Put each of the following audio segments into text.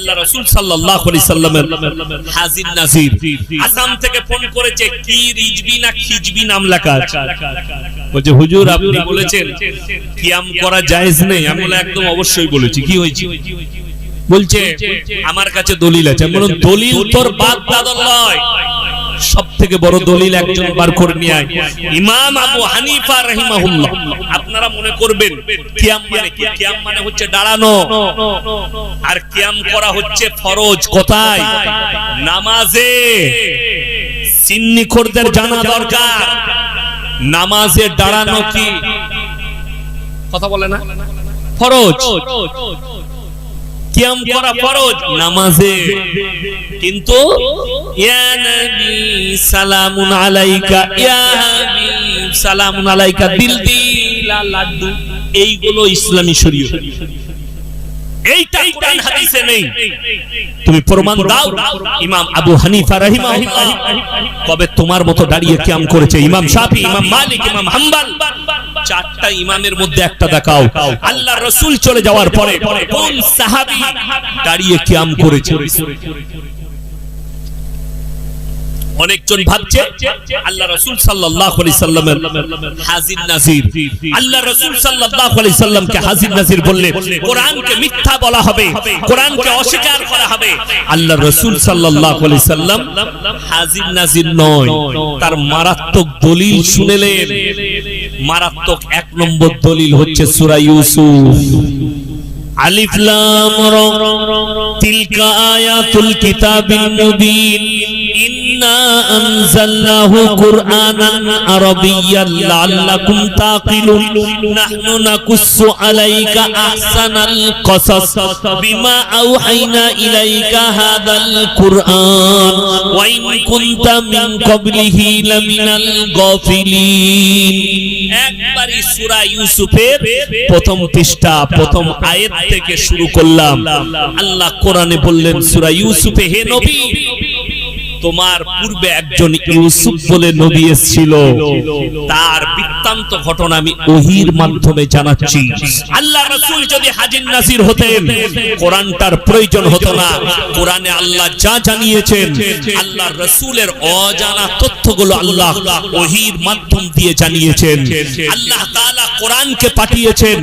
আল্লাহ রাসূল সাল্লাল্লাহু আলাইহি সাল্লামের হাজির নাজির। আসাম থেকে ফোন করেছে, কি রিজবি না খিজবি নাম লেখা বলছে, হুজুর, আপনি বলেছেন, কিয়াম করা জায়েজ নেই। আমি বলে একদম অবশ্যই বলেছি। কি হয়েছে? বলছে, আমার কাছে দলিল আছে। বললাম, দলিল তোর বাদ দাদা নয়। সব থেকে বড় দলিল একজন বার করে নিয়ে আয়। ইমাম আবু হানিফা রাহিমাহুল্লাহ, আপনারা মনে করবেন, কিয়াম মানে কি? কিয়াম মানে হচ্ছে দাঁড়ানো। আর কিয়াম করা হচ্ছে ফরজ, কোথায়? নামাজে। সিন্নিখোরদের জানা দরকার। নামাজে দাঁড়ানো কি? কথা বলে না? ফরজ। কিয়াম করা ফরজ, নামাজে। কিন্তু ইয়া নবী সালামুন আলাইকা, ইয়া হাবিব, সালামুন আলাইকা দিল দিলা এইগুলো ইসলামী শরীয়ত। এইটা কোরআন হাদিসে নেই। তুমি প্রমাণ দাও, ইমাম আবু হানিফা রাহিমাহুল্লাহ। কবে তোমার মতো দাঁড়িয়ে কিয়াম করেছে ইমাম শাফি, ইমাম মালিক, ইমাম হাম্বল? চারটা ইমামের মধ্যে একটা দেখাও। আল্লাহ রসুল চলে যাওয়ার পরে। কোন সাহাবি দাঁড়িয়ে কিয়াম করেছে? অনেকজন ভাবছে, আল্লাহ রসুল সাল্লাল্লাহু আলাইহি সাল্লামের হাজির নাজির। আল্লাহ রসুল সাল্লাল্লাহু আলাইহি সাল্লামকে হাজির নাজির বললে, কোরআনকে মিথ্যা বলা হবে, কোরআনকে অস্বীকার করা হবে। আল্লাহ রসুল সাল্লাল্লাহু আলাইহি সাল্লাম হাজির নাজির নয়, তার মারাত্মক দলিল শুনেলেন। মারাত্মক এক নম্বর দলিল হচ্ছে সূরা ইউসুফ। আলিফ লাম র, তিলকা আয়াতুল কিতাবিল মুবিন। প্রথম পৃষ্ঠা প্রথম আয়াত থেকে শুরু করলাম। আল্লাহ কোরআনে বললেন সূরা ইউসুফে হে নবী তোমার পূর্বে একজন ইউসুফ বলে নবী এসেছিল। তার বৃত্তান্ত ঘটনা আমি ওহির মাধ্যমে জানাচ্ছি। আল্লাহ রাসূল যদি হাজির নাসির হতেন কোরআনটার প্রয়োজন হতো না। কোরআনে আল্লাহ যা জানিয়েছেন আল্লাহ রাসূলের অজানা তথ্যগুলো আল্লাহ ওহির মাধ্যম দিয়ে জানিয়েছেন। আল্লাহ তাআলা কোরআনকে পাঠিয়েছেন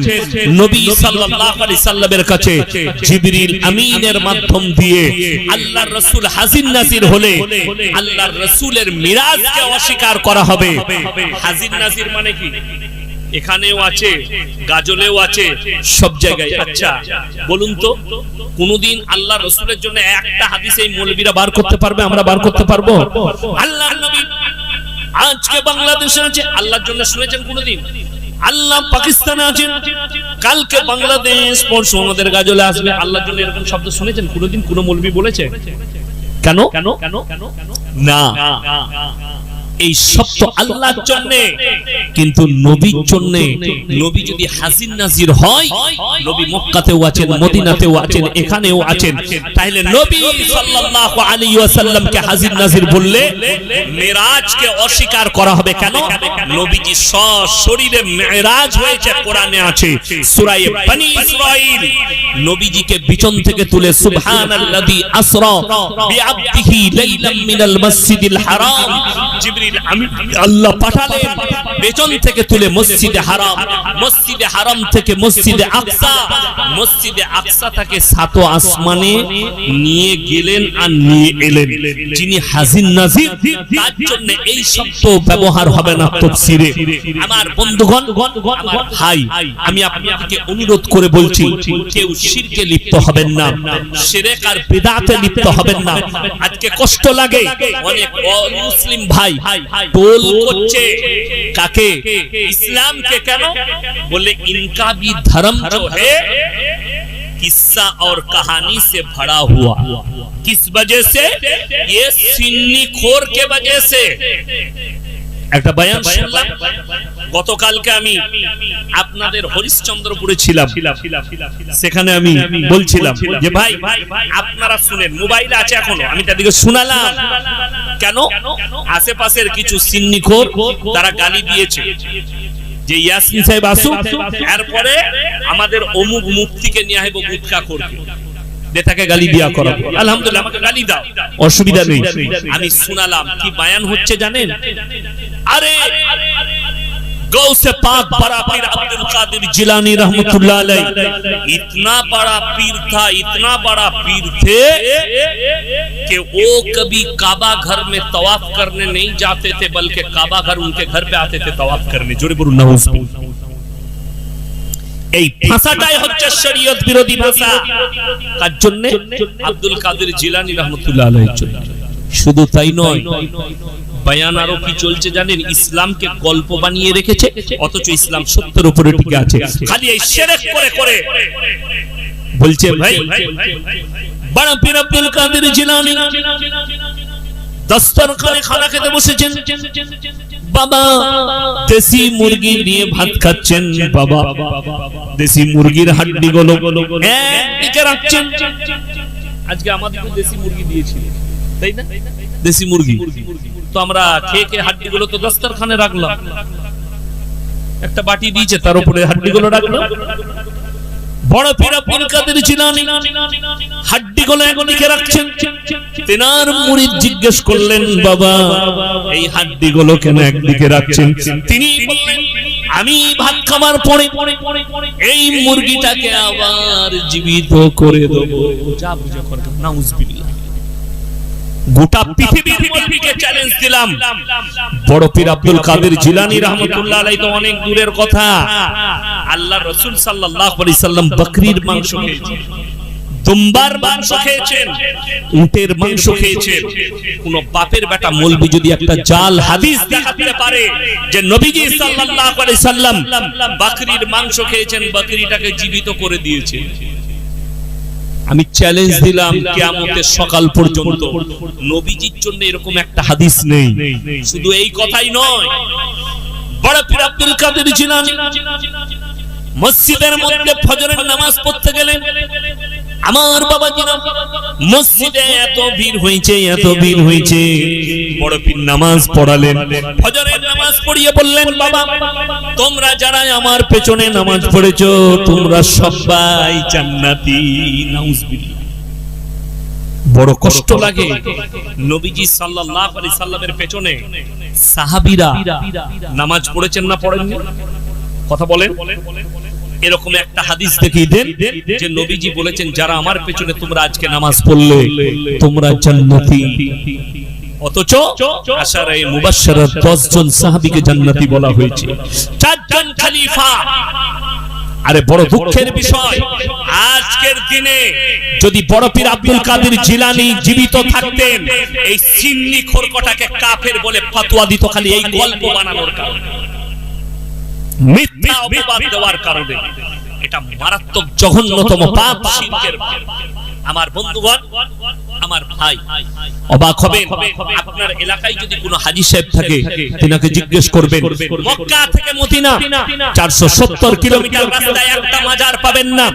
নবী সাল্লাল্লাহু আলাইহি সাল্লামের কাছে। জিবরিল আমিনের মাধ্যম দিয়ে আল্লাহর রাসূল হাজির নাজির হলে আল্লাহর রাসূলের মিরাজকে অস্বীকার করা হবে। হাজির নাজির মানে কি? এখানেও আছে গাজলেও আছে সব জায়গায়। আচ্ছা বলুন তো কোনদিন আল্লাহ রসুলের জন্য একটা হাদিস এই মৌলবীরা বার করতে পারবে আমরা বার করতে পারব? আল্লাহ নবী আজকে বাংলাদেশে আছে আল্লাহর জন্য শুনেছেন কোনদিন? আল্লাহ পাকিস্তানে আছেন কালকে বাংলাদেশ পরশু আমাদের গাজলে আসবে আল্লাহর জন্য এরকম শব্দ শুনেছেন? কোনদিন কোন মৌলবী বলেছে? কেন? কেন? কেন? না। এই শব্দ আল্লাহর জন্য। কিন্তু নবীর জন্য, নবী যদি হাজির নাজির হয়, নবী মক্কাতেও আছেন, মদিনাতেও আছেন, এখানেও আছেন তাহলে নবী সাল্লাল্লাহু আলাইহি ওয়াসাল্লামকে হাজির নাজির বললে, মিরাজকে অস্বীকার করা হবে কেন? নবীজি সশরীরে মিরাজ হয়েছে, কোরআনে আছে সূরা বনি ইসরাঈল। নবীজিকে বিচন থেকে তুলে সুবহানাল্লাযী আসরা বিআবদিহি লাইলাম মিনাল মাসজিদিল হারাম। জিবরিল আল্লাহ পাঠালেন বেচন থেকে তুলে মসজিদে হারাম মসজিদে হারাম থেকে মসজিদে আকসা মসজিদে আকসা সাত আসমানে নিয়ে গেলেন আর নিয়ে এলেন। যিনি হাজির নাজির, তার জন্য এই শব্দ ব্যবহার হবে না তফসিরে। আমার বন্ধুগণ আমি আপনাকে অনুরোধ করে বলছি, কেউ শিরকে লিপ্ত হবেন না আর লিপ্ত হবেন না। আজকে কষ্ট লাগে। অনেক মুসলিম ভাই টোল করছে কাকে ইসলামকে কেন বলে ইনকা भी धर्म जो है किस्सा और कहानी से भरा हुआ किस वजह से ये सिन्नी खोर के वजह से একটা বয়ান শুনলাম? গতকালকে আমি আপনাদের হরিশ্চন্দ্রপুরে ছিলাম। সেখানে আমি বলছিলাম যে ভাই আপনারা শুনেন মোবাইল আছে এখনও। আমি তাদেরকে শোনালাম। কেন? আশেপাশের কিছু সিন্নিখোর তারা গালি দিয়েছে। যে ইয়াসিন সাহেব আসুক এরপরে আমাদের অমুক মুক্তিকে নিয়ে আসব গুটকা করবে নেতাকে গালি দিয়া করো আলহামদুলিল্লাহ আমাকে গালি দাও অসুবিধা নেই আমি শুনালাম কি বায়ান হচ্ছে জানেন আরে गौसे पाक बड़ा पीर अब्दुल कादिर जिलानी रहमतुल्लाह अलैह इतना बड़ा पीर था इतना बड़ा पीर थे कि वो कभी काबा घर में तवाफ करने नहीं जाते थे बल्कि काबा घर उनके घर पे आते थे तवाफ करने जोड़े बुरु नहुस এই ভাষাটাই হচ্ছে শরীয়ত বিরোধী ভাষা। কার জন্য? আব্দুল কাদের জিলানী রহমতুল্লাহ আলাইহির জন্য। শুধু তাই নয়, বয়ান আরও কি চলছে জানেন? ইসলামকে গল্প বানিয়ে রেখেছে, অথচ ইসলাম সত্যের উপরে টিকে আছে। খালি এই শিরক করে করে। বলছে, ভাই, বড় পীর আব্দুল কাদের জিলানী, দস্তরখানে খানা খেতে বসেছেন। বাবা, দেশি মুরগি নিয়ে ভাত খাচ্ছেন বাবা। দেশি মুরগির হাড্ডি গুলো একদিকে রাখছেন। আজকে আমাদের দেশি মুরগি দিয়েছিল। তাই না? দেশি মুরগি। তো আমরা খেয়ে খেয়ে হাড্ডি গুলো তো দস্তরখানে রাখলাম। একটা বাটি দিয়েছে, তার উপরে হাড্ডি গুলো রাখলাম। বড় পীর কাদের জিলানী হাড্ডি গুলো একদিকে রাখছেন। তেনার মুরিদ জিজ্ঞেস করলেন, বাবা, এই হাড্ডি গুলো কেন একদিকে রাখছেন? তিনি আমি ভাত খাবার পরে এই মুরগিটাকে আবার জীবিত করে দেবো। যা বুঝে করবেন নাউজুবিল্লাহ। গোটা পৃথিবীর মৌলবীকে চ্যালেঞ্জ দিলাম। বড় পীর আব্দুল কাদের জিলানী রহমতুল্লাহ আলাইহি তো অনেক দূরের কথা। আল্লাহ রাসূল সাল্লাল্লাহু আলাইহি সাল্লাম বকরির মাংস খেয়েছেন। দুম্বার মাংস খেয়েছেন। উটের মাংস খেয়েছেন। কোন বাপের বেটা মৌলবি যদি একটা জাল হাদিস দেখাতে পারে যে নবীজি সাল্লাল্লাহু আলাইহি সাল্লাম বকরির মাংস খেয়েছেন বকরিটাকে জীবিত করে দিয়েছেন আমি চ্যালেঞ্জ দিলাম কিয়ামতের সকাল পর্যন্ত। নবীজির জন্য এরকম একটা হাদিস নেই। শুধু এই কথাই নয়। বড় পীর আব্দুল কাদের জিলানী মসজিদের মধ্যে ফজরের নামাজ পড়তে গেলেন। আমার বাবা জিনা মসজিদে এত ভিড় হয়েছে এত ভিড় হয়েছে। বড় পীর নামাজ পড়ালেন। ফজরের পড়িয়ে বললেন, বাবা, তোমরা যারা আমার পেছনে নামাজ পড়েছো, তোমরা সবাই জান্নাতি বড় কষ্ট লাগে নবীজি সাল্লাল্লাহু আলাইহি সাল্লামের পেছনে সাহাবীরা নামাজ পড়েছেন না পড়েননি? কথা বলেন। এরকম একটা হাদিস দেখিয়ে দেন যে নবীজি বলেছেন, যারা আমার পেছনে তোমরা আজকে নামাজ পড়লে, তোমরা জান্নাতি। অথচ এই মুবাশশারাত 10 জন সাহাবীকে জান্নাতি বলা হয়েছে। চারজন আরে বড় দুঃখের বিষয়, আজকের দিনে যদি বড় পীর আব্দুল কাদের জিলানী জীবিত থাকতেন, এই সিন্নি খোরকটাকে কাফের বলে ফতোয়া দিত খালি এই গল্প বানানোর কারণে। মিথ্যা দেওয়ার কারণে। এটা মারাত্মক জঘন্যতম পাপ পাপ। আমার বন্ধুগণ, আমার ভাই, অবাক হবেন, আপনার এলাকায় যদি কোনো হাজি সাহেব থাকে, তিনাকে জিজ্ঞেস করবেন, মক্কা থেকে মদিনা 470 কিলোমিটার রাস্তায় একটা মাজার পাবেন না।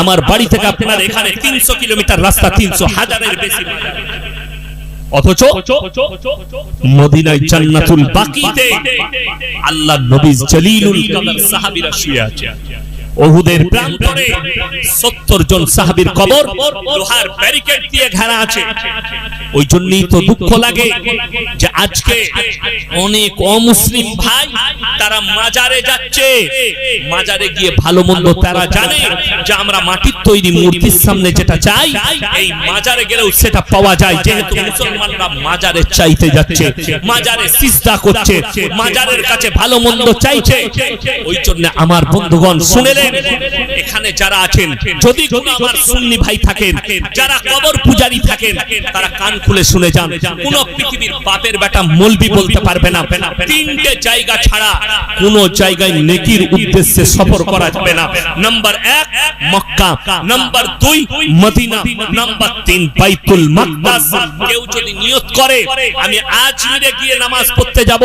আমার বাড়ি থেকে আপনার এখানে 300 কিলোমিটার রাস্তা 300 হাজারের বেশি অথচ মদিনায় জান্নাতুল বাকিতে আল্লাহ নবী জলিলুল কদর সাহাবীরা শুয়ে আছে ওহুদের প্রান্তরে 70 জন সাহাবীর কবর লোহার ব্যারিকেড দিয়ে ঘেরা আছে। ওই জন্যই তো দুঃখ লাগে যে আজকে অনেক অমুসলিম ভাই তারা মাজারে যাচ্ছে। মাজারে গিয়ে ভালো মন্দ তারা জানে যে আমরা মাটির তৈরি মূর্তির সামনে যেটা চাই এই মাজারে গেলেও সেটা পাওয়া যায়। যেহেতু মুসলমানরা মাজারে চাইতে যাচ্ছে মাজারে সিজদা করছে মাজারের কাছে ভালো মন্দ চাইছে ওই জন্য আমার বন্ধুগণ শুনেলেন এখানে যারা আছেন যদি কোনো আমার সুন্নি ভাই থাকেন যারা কবর পূজারী থাকেন তারা কান খুলে শুনে যান। কোন পৃথিবীর বাপের বেটা মলবি বলতে পারবে না। তিনটে জায়গা ছাড়া কোন জায়গায় নেকির উদ্দেশ্যে সফর করা যাবে না। নাম্বার এক মক্কা। নাম্বার দুই মদিনা। নাম্বার তিন বাইতুল মাকদাস। কেউ যদি নিয়ত করে আমি আজমিরে গিয়ে নামাজ পড়তে যাব।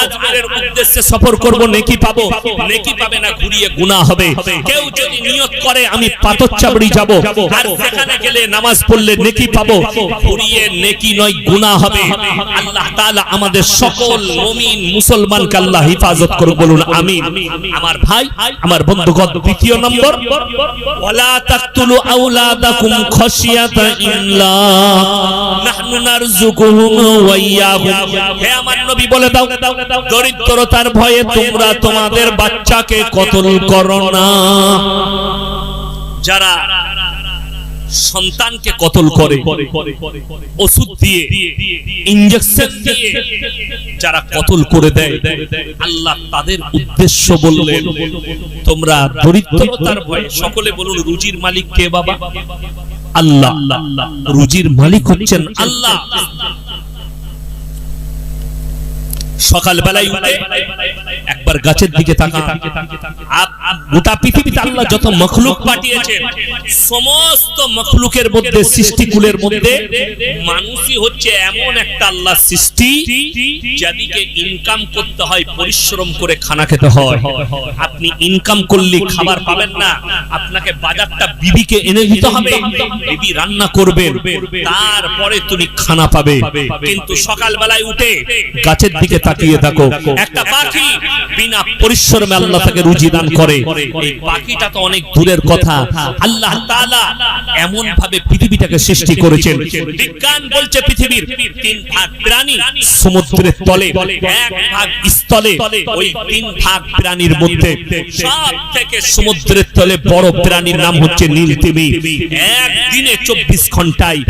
আজমিরের উদ্দেশ্যে সফর করব নেকি পাবো। নেকি পাবে না ঘুরিয়ে গুনাহ হবে। হবে। কেউ যদি নিয়ত করে আমি পাথর চাবড়ি যাব। আর সেখানে গেলে নামাজ পড়লে নেকি পাবো। ঘুরিয়ে নেকি নয় গুনাহ হবে। আল্লাহ তাআলা আমাদের সকল মুমিন মুসলমানকে আল্লাহ হেফাজত করুক বলুন আমিন। আমার ভাই আমার বন্ধুগণ দ্বিতীয় নম্বর। ওয়ালা তাকতুলু আওলাদাকুম খাশিয়াতা ইমলাক নাহনু নারযুকুহুম ওয়া ইয়াহুম হে আমার নবী বলে দাও দরিদ্রতার ভয়ে তোমরা তোমাদের বাচ্চাকে কতল করো না? যারা সন্তানকে কতল করে, ওষুধ দিয়ে ইনজেকশন দিয়ে, যারা কতল করে দেয়, আল্লাহ তাদের উদ্দেশ্য বললেন, তোমরা দরিদ্রতার ভয়ে সকলে বলুন, রুজির মালিক কে বাবা? আল্লাহ। রুজির মালিক হচ্ছেন আল্লাহ। সকাল বেলায় উঠে একবার গাছের দিকে তাকা গোটা পৃথিবীতে আল্লাহ যত মখলুক পাঠিয়েছেন, সমস্ত মখলুকের মধ্যে, সৃষ্টিকুলের মধ্যে মানুষই হচ্ছে এমন একটা আল্লাহ সৃষ্টি যাদিকে ইনকাম করতে হয়, পরিশ্রম করে খানা খেতে হয়। আপনি ইনকাম করলে খাবার পাবেন না, আপনাকে বাজারটা বিবিকে এনে দিতে হবে, বিবি রান্না করবেন তারপরে তুমি খানা পাবে। কিন্তু সকাল বেলায় উঠে গাছের দিকে তাকিয়ে থাকো। একটা পাখি বিনা পরিশ্রমে আল্লাহ তাকে রুজি দান করে। এই পাখিটা তো অনেক দূরের কথা। আল্লাহ তাআলা এমন ভাবে পৃথিবীটাকে সৃষ্টি করেছেন। বিজ্ঞান বলছে পৃথিবীর তিন ভাগ প্রাণী। সমুদ্রের তলে এক ভাগ স্থলে। ওই তিন ভাগ প্রাণীর মধ্যে। সব থেকে সমুদ্রের তলে বড় প্রাণীর নাম হচ্ছে নীল তিমি। একদিনে চব্বিশ ঘন্টায়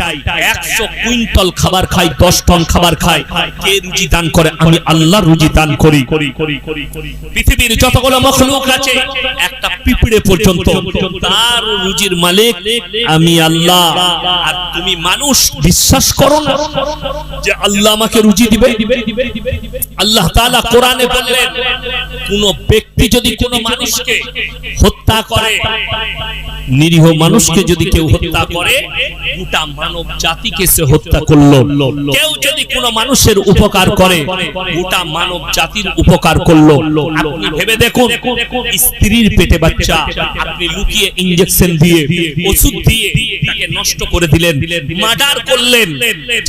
একশো কুইন্টল খাবার খায় দশ টন খাবার খায়। কে রুজি দান করে? আমি আল্লাহ রুজি দান করি। পৃথিবীর যতগুলো মখলুক আছে একটা পিঁপড়ে পর্যন্ত। তার রুজির মালিক আমি আল্লাহ। আর তুমি মানুষ বিশ্বাস করো না যে আল্লাহ আমাকে রুজি দিবে। আল্লাহ তাআলা কোরআনে বললেন কোন ব্যক্তি যদি কোন মানুষকে হত্যা করে নিরীহ মানুষকে যদি কেউ হত্যা করে গোটা মানব জাতিকে সে হত্যা করল। কেউ যদি কোন মানুষের উপকার করে গোটা মানব জাতির উপকার করল। আপনি ভেবে দেখুন, স্ত্রীর পেটে বাচ্চা, আপনি লুকিয়ে ইনজেকশন দিয়ে, ওষুধ দিয়ে তাকে নষ্ট করে দিলেন মার্ডার করলেন।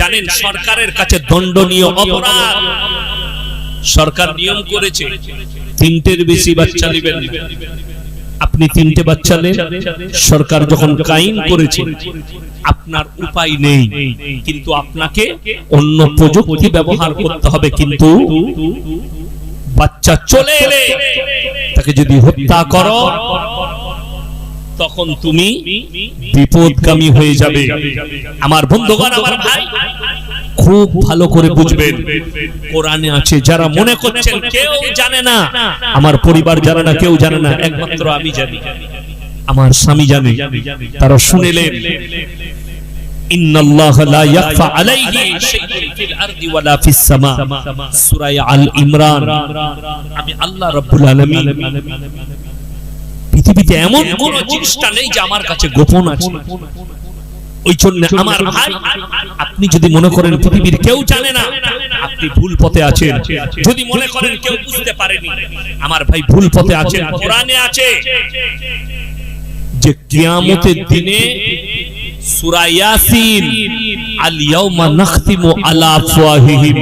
জানেন সরকারের কাছে দণ্ডনীয় অপরাধ। সরকার নিয়ম করেছে, তিনটের বেশি বাচ্চা নেবেন আপনি তিনটে বাচ্চা নেন। সরকার যখন কাইন করেছে, আপনার উপায় নেই। কিন্তু আপনাকে অন্য প্রযুক্তি ব্যবহার করতে হবে। কিন্তু বাচ্চা চলে এলে তাকে যদি হত্যা করো, তখন তুমি বিপদগামী হয়ে যাবে। আমার বন্ধুগণ, আমার ভাই খুব ভালো করে বুঝবেন। কোরআনে আছে যারা মনে করছেন কেউ জানে না আমার পরিবার জানে না কেউ জানে না একমাত্র আমি জানি। আমার স্বামী জানে তারা শুনেলেন আমি আল্লাহ রাব্বুল পৃথিবীতে এমন কোন জিনিসটা নেই যে আমার কাছে গোপন আছে। ওই জন্য আমার ভাই আপনি যদি মনে করেন পৃথিবীর কেউ জানে না আপনি ভুল পথে আছেন। যদি মনে করেন কেউ বুঝতে পারেনি আমার ভাই ভুল পথে আছেন। কোরআনে আছে যে কিয়ামতের দিনে সূরা ইয়াসিন আল ইয়াউমা নাখতিমু আলা আফওয়াহিহিম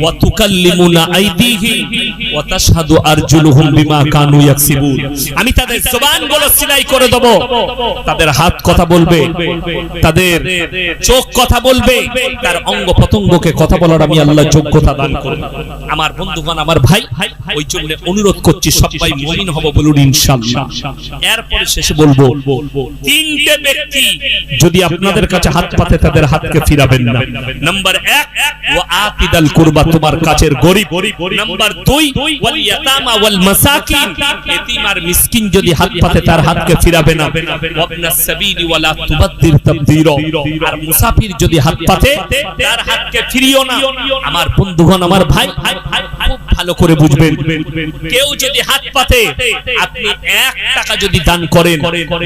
ওয়া তুকাল্লিমুনা আইদিহিম আরজুলুহুম বিমা কানু ইয়াকসিবুন। আমি তাদের জবানগুলো সিলাই করে দেব। তাদের হাত কথা বলবে। তাদের চোখ কথা বলবে। তার কথা বলার আমি আল্লাহ যোগ্যতা দান করব। আমার বন্ধুগণ, আমার ভাই, ওই জন্য অনুরোধ করছি, সবাই মুমিন হব বলুন ইনশাআল্লাহ। এরপরে শেষে বলব, তিনটে ব্যক্তি যদি আপনাদের কাছে হাত পাতে, তাদের হাতকে ফিরাবেন না। নাম্বার এক, ওয়া আতিদাল কুরবা, তোমার কাছের গরিব। নাম্বার দুই ওয়াল ইয়াতামা ওয়াল মাসাকিন। এতিম আর মিসকিন যদি হাত পাতে তার হাতকে ফিরাবে না। ওয়াবনাস সাবিলি ওয়ালা তুবাদ্দির তাবদীরা। আর মুসাফির যদি হাত পাতে তার হাতকে ফিরিও না। আমার বন্ধুগণ আমার ভাই খুব ভালো করে বুঝবেন। কেউ যদি হাত পাতে আপনি এক টাকা যদি দান করেন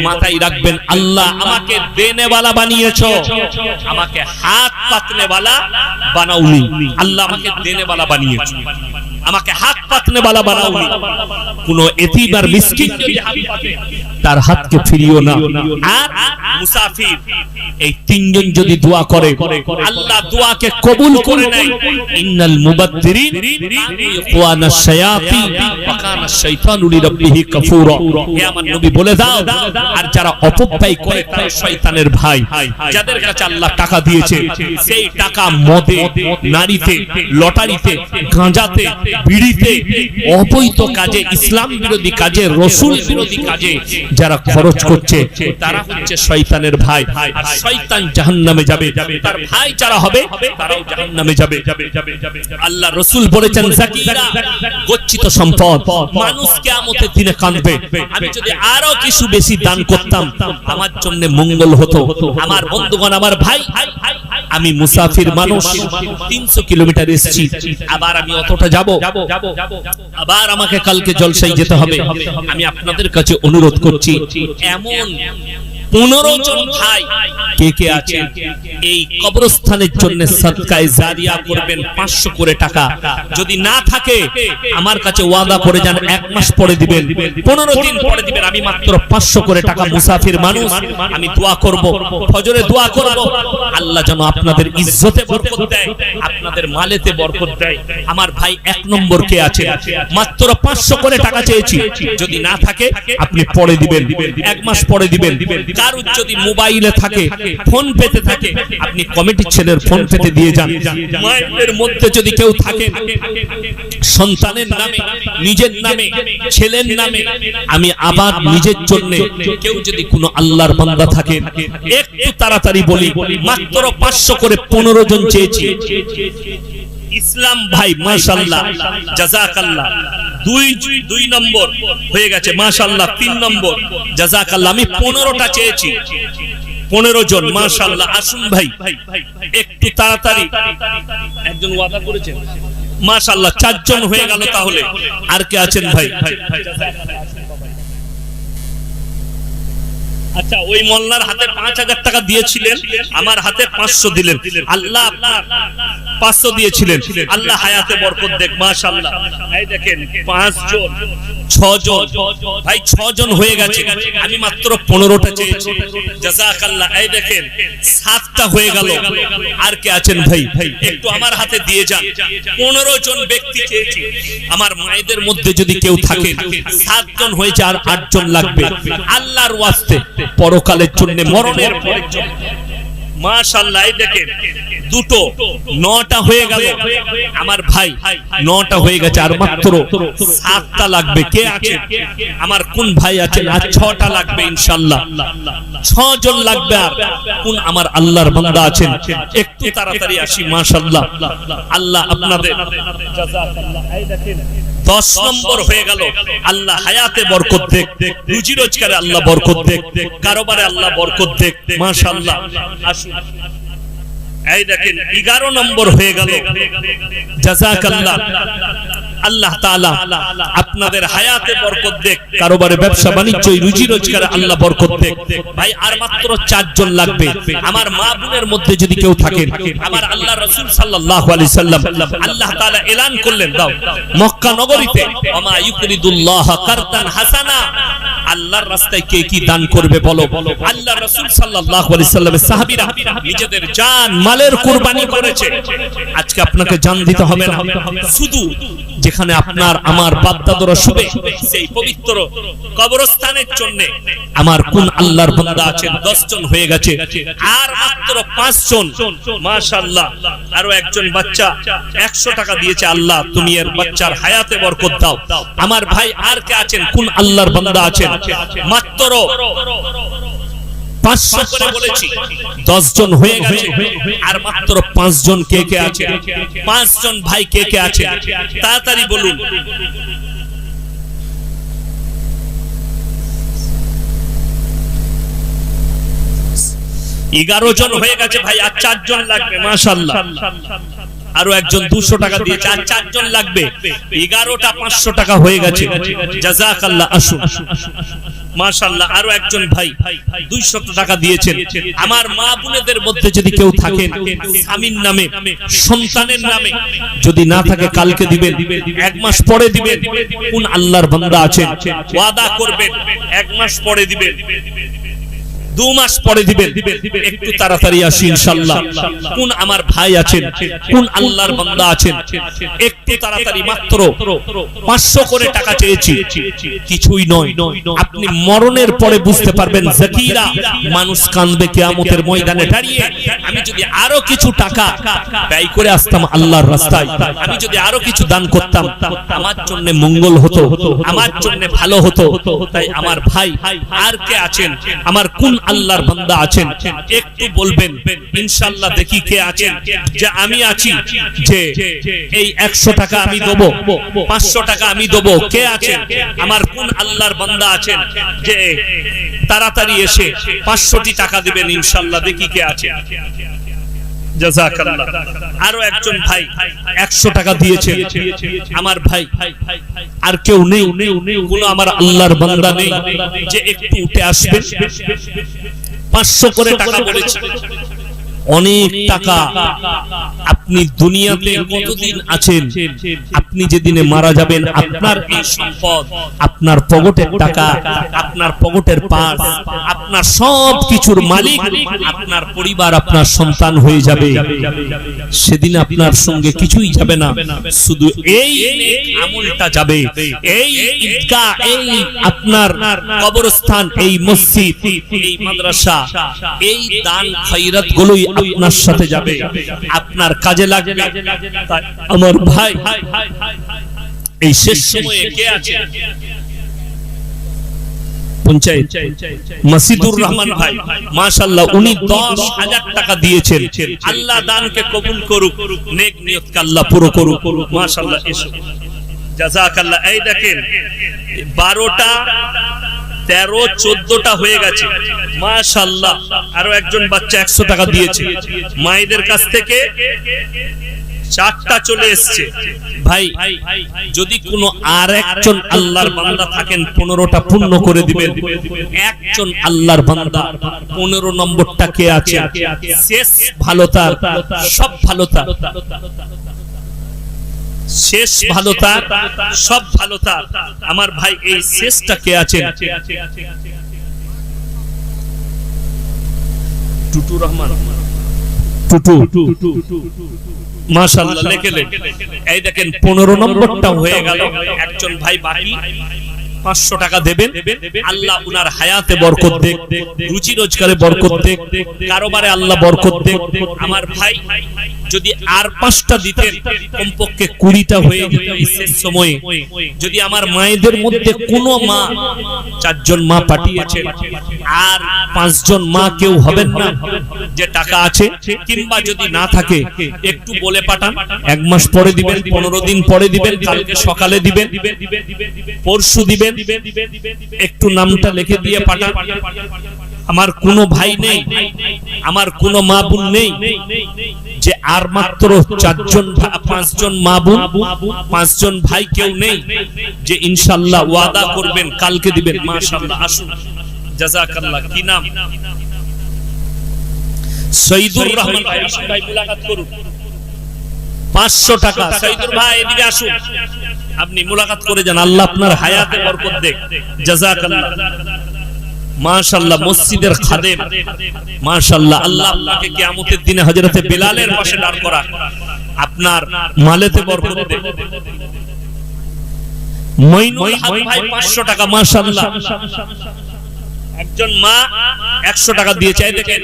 মাথায় রাখবেন আল্লাহ আমাকে দেনেওয়ালা বানিয়েছো। আমাকে হাত পাতনেওয়ালা বানাওনি। আল্লাহ আমাকে দেনেওয়ালা বানিয়েছো। আমাকে হাত পাতনে বালা বানাওনি। কোন এতিম আর মিসকিন যদি হাত পাতে তার হাতকে ফিরিও না। আর মুসাফির, এই তিনজন যদি দোয়া করে, আল্লাহ দোয়াকে কবুল করে নেয়। ইন্নাল মুবাদ্দিরিন ইখওয়ানা শায়াতিন ওয়া কানা শাইতানু লিরাব্বিহি কাফুরা। হে আমার নবী বলে দাও, আর যারা অপব্যয় করে তারা শয়তানের ভাই। যাদের কাছে আল্লাহ টাকা দিয়েছে, সেই টাকা মদে, নারীতে, লটারিতে, গাঁজাতে বিড়িতে অবৈধ কাজে, ইসলাম বিরোধী কাজে, রসুল বিরোধী কাজে যারা খরচ করছে, তারা হচ্ছে শয়তানের ভাই। আর শয়তান জাহান্নামে যাবে। তার ভাই যারা হবে, তারাও জাহান্নামে যাবে। আল্লাহ রসুল বলেছেন গচ্ছিত সম্পদ। মানুষ কিয়ামতের দিনে কাঁদবে। আমি যদি আরও কিছু বেশি দান করতাম, আমার জন্য মঙ্গল হতো। আমার বন্ধুগণ, আমার ভাই, আমি মুসাফির মানুষ। তিনশো কিলোমিটার এসেছি। আবার আমি অতটা যাব। আবার আমাকে কালকে জলসাই যেতে হবে। আমি আপনাদের কাছে অনুরোধ করছি। এমন পনেরো জন ভাই কে কে আছে? এই কবরস্থানের জন্য সদকায় জারিয়া করবেন পাঁচশো করে টাকা। যদি না থাকে, আমার কাছে ওয়াদা করে যান, এক মাস পরে দিবেন। পনেরো দিন পরে দিবেন, আমি মাত্র পাঁচশো করে টাকা মুসাফির মানুষ, আমি দোয়া করব। ফজরে দোয়া করব। আল্লাহ যেন আপনাদের ইজ্জতে বরকত দেয়, আপনাদের মালেতে বরকত দেয়। আমার ভাই এক নম্বর কে আছে? মাত্র পাঁচশো করে টাকা চেয়েছি। যদি না থাকে, আপনি পরে দিবেন। এক মাস পরে দিবেন। কারুর যদি মোবাইলে থাকে, ফোন পেতে থাকে, আপনি কমিটির ছেলের ফোন পেতে দিয়ে যান। মায়ের মধ্যে যদি কেউ থাকে, সন্তানের নামে, নিজের নামে, ছেলের নামে, আমি আবার নিজের জন্য কেউ যদি কোনো আল্লাহর বান্দা থাকে, একটু তাড়াতাড়ি বলি, মাত্র পাঁচশো করে পনেরো জন চেয়েছি। ইসলাম ভাই মাশাল্লাহ জাজাকাল্লাহ দুই দুই নম্বর হয়ে গেছে মাশাল্লাহ তিন নম্বর। জাজাকাল্লাহ আমি পনেরোটা চেয়েছি। পনেরো জন মাশাল্লাহ আসুন ভাই, একটু তাড়াতাড়ি। একজন ওয়াদা করেছেন? মাশাল্লাহ চারজন হয়ে গেল তাহলে। আর কে আছেন ভাই? আচ্ছা ওই মোল্লার হাতে পাঁচ হাজার টাকা দিয়েছিলেন, আমার হাতে পাঁচশো দিলেন। আল্লাহ পাঁচশো দিয়েছিলেন। আল্লাহ হায়াতে বরকত দেখ মাশাল্লাহ এই দেখেন, পাঁচজন আমি মাত্র পনেরোটা চেয়েছি। এই দেখেন, সাতটা হয়ে গেল। আর কে আছেন ভাই? একটু আমার হাতে দিয়ে যান। পনেরো জন ব্যক্তি চেয়েছি। আমার মায়েদের মধ্যে যদি কেউ থাকে, সাতজন হয়েছে আর আটজন লাগবে। আল্লাহর ওয়াস্তে। পরকালের জন্য মরণের পরের জন্য। মাশাআল্লাহ এই দেখেন দুটো নটা হয়ে গেল। আমার ভাই নটা হয়ে গেছে আর মাত্র সাতটা লাগবে। কে আছে? আমার কোন ভাই আছেন আর ছটা লাগবে ইনশাআল্লাহ। ছজন লাগবে আর কোন আমার আল্লাহর বান্দা আছেন? একটু তাড়াতাড়ি আসি মাশাআল্লাহ। আল্লাহ আপনাদের জাযাকাল্লাহ এই দেখেন দশ নম্বর হয়ে গেল। আল্লাহ হায়াতে বরকত দেখ, রুজি রোজগারে আল্লাহ বরকত দেখ, কারোবারে আল্লাহ বরকত দেখ, মাশাআল্লাহ। আসুন। এই দেখেন, এগারো নম্বর হয়ে গেল। জাজাকাল্লাহ। আল্লাহ তাআলা আপনাদের হায়াতে বরকত দেখ, কারোবারে ব্যবসা বাণিজ্য রুজি রোজগারে আল্লাহ বরকত দেখ। ভাই, আর মাত্র চারজন লাগবে। আমার মা বোনের মধ্যে যদি কেউ থাকেন আমার আল্লাহ রসুল সাল্লাল্লাহু আলাইহি সাল্লাম আল্লাহ তাআলা এলান করলেন, দাও। মক্কা নগরীতে আমা ইউকরিদুল্লাহ কারতান হাসানা। আল্লাহর রাস্তায় কে কি দান করবে বলো? আল্লাহ রাসূল সাল্লাল্লাহু আলাইহি সাল্লামের সাহাবীরা নিজেদের জান, মালের কুরবানি করেছে। আজকে আপনাকে জান দিতে হবে না। শুধু যেখানে আপনার, আমার বাপদাদরা শুবে সেই পবিত্র কবরস্থানের জন্য আমার কোন আল্লাহর বান্দা আছেন 10 জন হয়ে গেছে। আর মাত্র 5 জন মাশাআল্লাহ, আরও একজন বাচ্চা 100 টাকা দিয়েছে আল্লাহ, তুমি এর বাচ্চার হায়াতে বরকত দাও। আমার ভাই আর কে আছেন? কোন আল্লাহর বান্দা আছেন? মাত্র পাঁচশো করে বলেছি। জন হয়ে গেছে। আর মাত্র কে কে আছে? ভাই কে কে আছে? তাড়াতাড়ি বলুন। এগারো জন হয়ে গেছে ভাই আর চারজন লাগবে মাশাল্লাহ আরও একজন দুশো টাকা দিয়েছে আর চারজন লাগবে। এগারোটা পাঁচশো টাকা হয়ে গেছে। জাজাকাল্লাহ আসুন। মাশাল্লাহ আরও একজন ভাই দুইশত টাকা দিয়েছেন। আমার মা বোনেদের মধ্যে যদি কেউ থাকেন স্বামীর নামে সন্তানের নামে যদি না থাকে কালকে দিবেন এক মাস পরে দিবেন কোন আল্লাহর বান্দা আছেন? ওয়াদা করবেন এক মাস পরে দিবেন। দু মাস পরে দিবেন। একটু তাড়াতাড়ি আসি ইনশাল্লাহ কোন আমার ভাই আছেন, কোন আল্লাহর বান্দা আছেন, একটু তাড়াতাড়ি মাত্র পাঁচশো করে টাকা চেয়েছি। কিছুই নয়। আপনি মরণের পরে বুঝতে পারবেন জাকিরা মানুষ কাঁদবে কেয়ামতের ময়দানে দাঁড়িয়ে। আমি যদি আরও কিছু টাকা ব্যয় করে আসতাম আল্লাহর রাস্তায়, আমি যদি আরও কিছু দান করতাম, আমার জন্য মঙ্গল হতো, আমার জন্য ভালো হতো। তাই আমার ভাই আর কে আছেন? আমার কোন আল্লাহর বান্দা আছেন, একটু বলবেন, ইনশাআল্লাহ দেখি কে আছেন, যে আমি আছি, যে এই একশো টাকা আমি দেব, পাঁচশো টাকা আমি দেব, কে আছেন? আমার কোন আল্লাহর বান্দা আছেন? যে তাড়াতাড়ি এসে পাঁচশোটি টাকা দিবেন ইনশাল্লাহ দেখি কে আছে আরও একজন ভাই একশো টাকা দিয়েছে। আমার ভাই। আর কেউ নেই। কোন আমার আল্লাহর বান্দা নেই যে একটু উঠে আসবে। পাঁচশো করে টাকা বলেছে। অনেক টাকা। আপনি দুনিয়াতে কতদিন আছেন? আপনি যেদিনে মারা যাবেন, আপনার এই সম্পদ, আপনার পকেটের টাকা, আপনার পকেটের পাস আপনার সব কিছুর মালিক, আপনার পরিবার, আপনার সন্তান হয়ে যাবে। সেদিন আপনার সঙ্গে কিছুই যাবে না। শুধু এই আমলটা যাবে। এই ঈদগাহ, এই আপনার কবরস্থান, এই মসজিদ, এই মাদ্রাসা, এই দান খৈরাত গুলোই আপনার সাথে যাবে। আপনার কাজে লাগবে। আমার ভাই এই শেষ সময়ে কে আছে? পঞ্চায়েত। মাসিদুর রহমান ভাই মাশাআল্লাহ উনি 10000 টাকা দিয়েছেন। আল্লাহ দানকে কবুল করুক। নেক নিয়তকে আল্লাহ পুরো করুক। মাশাআল্লাহ এসো। জাযাকাল্লাহ এই দেখেন 12টা তেরো, চোদ্দটা হয়ে গেছে। মাশাল্লাহ, আরও একজন বাচ্চা একশো টাকা দিয়েছে। মায়েদের কাছ থেকে চারটা চলে এসছে। ভাই, যদি কোনো আর একজন আল্লাহর বান্দা থাকেন, পনেরোটা পূর্ণ করে দিবেন। একজন আল্লাহর বান্দা, পনেরো নম্বরটা কে আছে? শেষ ভালো তার, সব ভালো তার। শেষ ভালো তার সব ভালো তার। আমার ভাই এই শেষটা কে আছেন? টুটু রহমান। টুটু। মাশাআল্লাহ লেখে এই দেখেন পনেরো নম্বরটা হয়ে গেল। একজন ভাই বাকি। পাঁচশো টাকা দেবেন। আল্লাহ উনার হায়াতে বরকত দেখ রুচি রোজগারে বরকত দেখ কারোবারে আল্লাহ বরকত দেখ আমার ভাই যদি আর পাঁচটা দিতেন, কমপক্ষে কুড়িটা হয়ে যেত শেষ সময়ে। যদি আমার মায়েদের মধ্যে কোনো মা, চারজন মা পাঠিয়েছেন আর পাঁচজন মা কেউ হবেন না, যে টাকা আছে, কিংবা যদি না থাকে, একটু বলে পাঠান, এক মাস পরে দিবেন, পনেরো দিন পরে দিবেন, কালকে সকালে দিবেন, পরশু দিবেন, একটু নামটা লিখে দিয়ে পাঠান। আমার কোনো ভাই নেই আমার কোনো মা বোন নেই যে আর মাত্র চারজন পাঁচজন মা বোন পাঁচজন ভাই কেউ নেই যে ইনশাল্লাহ ওয়াদা করবেন কালকে দিবেন মাশাআল্লাহ আসুন। জাযাকাল্লাহ কি নাম? সৈদুর রহমান ভাই ভাই মুলাকাত করুন। পাঁচশো টাকা। সৈদুর ভাই এদিকে আসুন। আপনি মুলাকাত করে যান আল্লাহ আপনার হায়াতে বরকত দেখ। জাযাকাল্লাহ। মাশাআল্লাহ মসজিদের খাদেম। মাশাআল্লাহ আল্লাহ আপনাকে কিয়ামতের দিনে হযরতে বিলালের পাশে দাঁড় করা আপনার মালেতে বরকত দেখ মইনুল হক ভাই 500 টাকা মাশাআল্লাহ। একজন মা একশো টাকা দিয়েছে এই দেখেন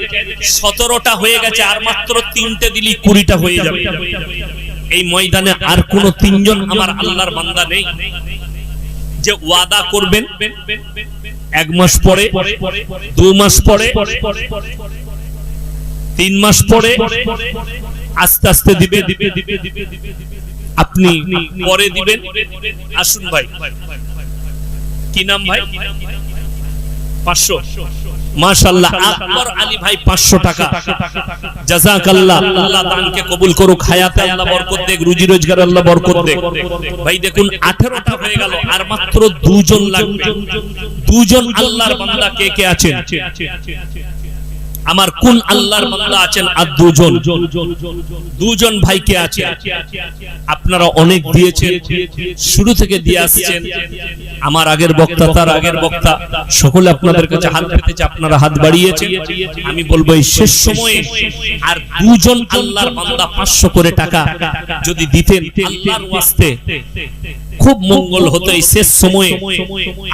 সতেরোটা হয়ে গেছে আর মাত্র তিনটে দিলি কুড়িটা হয়ে যাবে। এই ময়দানে আর কোন তিনজন আমার আল্লাহর বান্দা নেই। যে ওয়াদা করবেন, এক মাস পরে, দু মাস পরে, তিন মাস পরে আস্তে আস্তে দিবে দিবে দিবে দিবে আপনি পরে দিবেন। আসুন ভাই। কি নাম ভাই? পাঁচশো। মাশাল্লাহ আকবর আলী ভাই পাঁচশো টাকা। জাযাকাল্লাহ আল্লাহ দানকে কবুল করুক হায়াতে আল্লাহ বরকত দেক রুজি রোজগার আল্লাহ বরকত দেক ভাই দেখুন 18টা হয়ে গেল আর মাত্র দুজন লাগবে। দুজন আল্লাহর বান্দা কে কে আছেন? আমার কোন আল্লাহর বান্দা আছেন আর দুজন? দুজন ভাইকে আছে? আপনারা অনেক দিয়েছেন, শুরু থেকে দিয়ে আসছেন। আমার আগের বক্তা, তার আগের বক্তা, সকলে আপনাদের কাছে হাত পেতেছে, আপনারা হাত বাড়িয়েছেন। আমি বলব, এই শেষ সময়ে আর দুজন আল্লাহর বান্দা পাঁচশো করে টাকা যদি দিতেন, আল্লাহর ওয়াস্তে খুব মঙ্গল হতো এই শেষ সময়ে।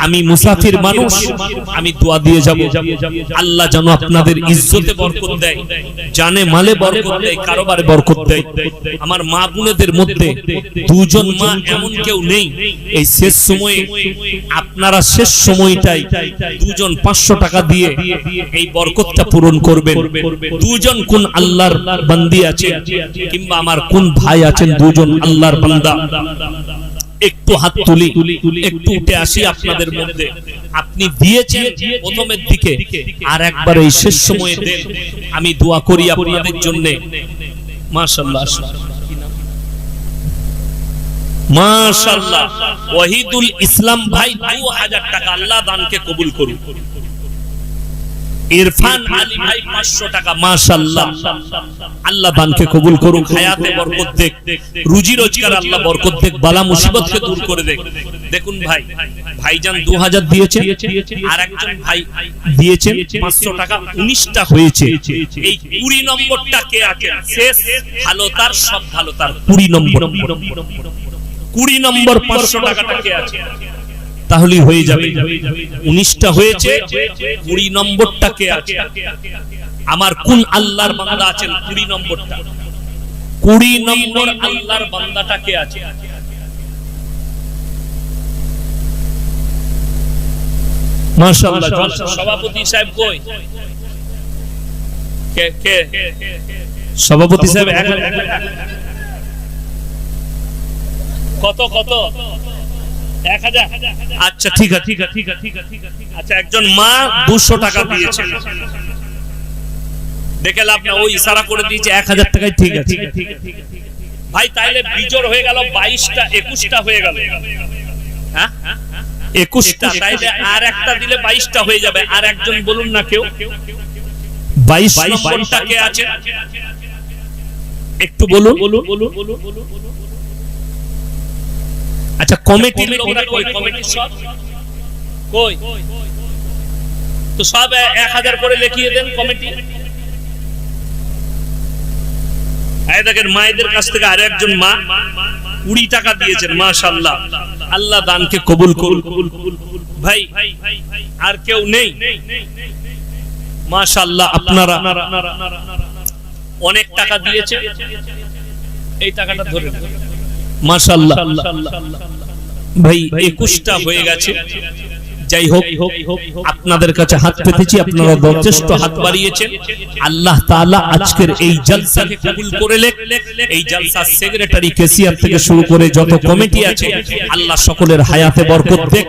আমি মুসাফির মানুষ, আমি দোয়া দিয়ে যাব। আল্লাহ যেন আপনাদের ইজ্জতে বরকত দেয়, জানে মালে বরকত দেয়, কারোবারে বরকত দেয়। আমার মা বোনেদের মধ্যে দুজন মা এমন কেউ নেই। এই শেষ সময়ে আপনারা শেষ সময়টাই দুজন পাঁচশো টাকা দিয়ে এই বরকতটা পূরণ করবেন। দুজন কোন আল্লাহর বান্দি আছে কিংবা আমার কোন ভাই আছেন, দুজন আল্লাহর বান্দা। একটু হাত তুলি একটু উঠে আসি আপনাদের মধ্যে। আপনি দিয়েছেন প্রথমের দিকে আর একবার এই শেষ সময়ে দেন। আমি দোয়া করি আপনাদের জন্য। মাশাআল্লাহ। মাশাআল্লাহ। ওয়াহিদুল ইসলাম ভাই 2000 টাকা আল্লাহ দানকে কবুল করুন ইরফান আলী ভাই 500 টাকা মাশাআল্লাহ। আল্লাহ দানকে কবুল করুক হায়াতে বরকত দেখ রুজি রোজগার আল্লাহ বরকত দেখ বালা মুসিবতকে দূর করে দেখ। দেখুন ভাই ভাইজান 2000 দিয়েছে আর একজন ভাই দিয়েছেন 500 টাকা 19টা হয়েছে। এই 20 নম্বরটা কে আছে শেষ ভালো তার সব ভালো তার 20 নম্বর। 20 নম্বর। 500 টাকাটা কে আছে? তাহলেই হয়ে যাবে উনিশটা হয়েছে কুড়ি নম্বরটা কে আছে আমার কোন আল্লাহর বান্দা আছেন কুড়ি নম্বরটা কুড়ি নম্বর আল্লাহর বান্দাটা কে আছে মাশাআল্লাহ সভাপতি সাহেব কই কে কে সভাপতি সাহেব কত কত এক হাজার। আচ্ছা ঠিক আছে। ঠিক আছে ঠিক আছে ঠিক আছে ঠিক আছে আচ্ছা একজন মা দুশো টাকা দিয়েছে দেখে লাভ না ওই ইশারা করে দিয়েছে এক হাজার টাকায় ঠিক আছে। ভাই তাইলে বিজোর হয়ে গেল বাইশটা একুশটা হয়ে গেল। হ্যাঁ? একুশটা তাইলে আর একটা দিলে বাইশটা হয়ে যাবে। আর একজন বলুন না কেউ। বাইশ নম্বরটা কে আছে? একটু বলুন। বলুন বলুন বলুন বলুন। আচ্ছা কমিটির লোকরা কই কমিটি সব কই? তো সব এক হাজার করে লিখিয়ে দেন কমিটি। দেখেন, মায়েদের কাছ থেকে আর একজন মা কুড়ি টাকা দিয়েছেন মাশাল্লাহ আল্লাহ দানকে কবুল করুন ভাই, আর কেউ নেই। মাশাল্লাহ আপনারা অনেক টাকা দিয়েছে এই টাকাটা ধরে মাশাল্লাহ ভাই একুশটা হয়ে গেছে। যাই হোক আপনাদের কাছে হাত পেতেছি, আপনারা যথেষ্ট হাত বাড়িয়েছেন। আল্লাহ আজকের এই কবুল করে এই সেক্রেটারি কেসিয়ার থেকে শুরু করে যত কমিটি আছে, আল্লাহ সকলের হায়াতে বরকত দেখ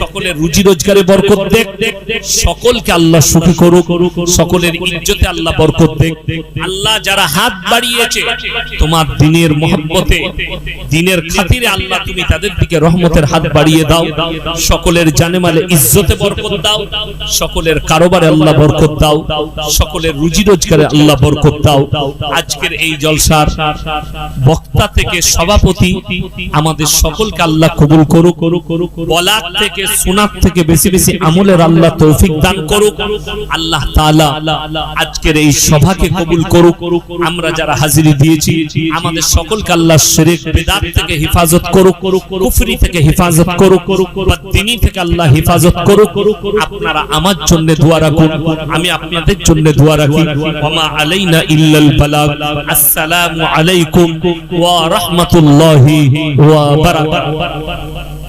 সকলের রুজি রোজগারে বরকত দেখ সকলকে আল্লাহ সুখী করুক, সকলের ইজ্জতে আল্লাহ বরকত দেখ আল্লাহ যারা হাত বাড়িয়েছে, তোমার দিনের মহব্বতে, দিনের খাতিরে আল্লাহ তুমি তাদের দিকে রহমতের হাত বাড়িয়ে দাও। সকলের জানেমালে ইজ্জতে বরকত দাও, সকলের কারোবারে আল্লাহ বরকত দাও, সকলের রুজি রোজগারে আল্লাহ বরকত দাও। আজকের এই জলসার বক্তা থেকে সভাপতি আমাদের সকলকে আল্লাহ কবুল করুক, বলার থেকে, শোনার থেকে বেশি বেশি আমলের আল্লাহ তৌফিক দান করুক। আল্লাহ তাআলা আজকের এই সভাকে কবুল করুক। আমরা যারা হাজিরি দিয়েছি, আমাদের সকলকে আল্লাহ শিরক বেদাত থেকে হেফাজত করুক, কুফরি থেকে হেফাজত করুক দিনী থেকে আল্লাহ হেফাজত করুক। আপনারা আমার জন্য দোয়া রাখুন, আমি আপনাদের জন্য দোয়া রাখি। ওমা আলাইনা ইল্লাল বালাগ। আসসালামু আলাইকুম ওয়া রাহমাতুল্লাহি ওয়া বারাকাতুহু।